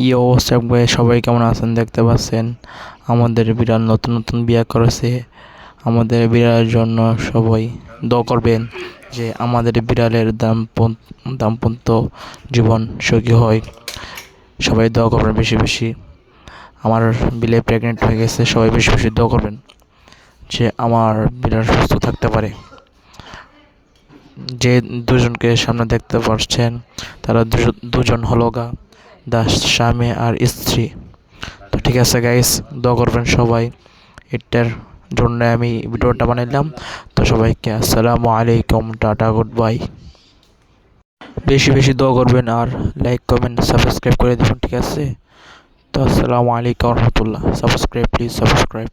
ইয়ো সবাই সবাই কেমন আছেন? দেখতে পাচ্ছেন, আমাদের বিড়াল নতুন নতুন বিয়ে করেছে। আমাদের বিড়ালের জন্য সবাই দোয়া করবেন যে আমাদের বিড়ালের দাম্পত্য জীবন সুখী হয়। সবাই দোয়া করবেন বেশি বেশি। আমার বিলে প্রেগনেন্ট হয়ে গেছে, সবাই বেশি বেশি দোয়া করবেন যে আমার বিড়াল সুস্থ থাকতে পারে। যে দুজনকে সামনে দেখতে পাচ্ছেন তারা দুজ- দুজন হলো গা। দাস, স্বামী আর স্ত্রী। তো ঠিক আছে গাইস দোয়া করবেন সবাই। এটার জন্য আমি ভিডিওটা বানাইলাম। তো সবাইকে আসসালামু আলাইকুম, টাটা গুড বাই বেশি বেশি দোয়া করবেন আর লাইক কমেন্ট সাবস্ক্রাইব করে দেবেন, ঠিক আছে? তো আসসালামু আলাইকুম, রহমতুল্লাহ। Subscribe please subscribe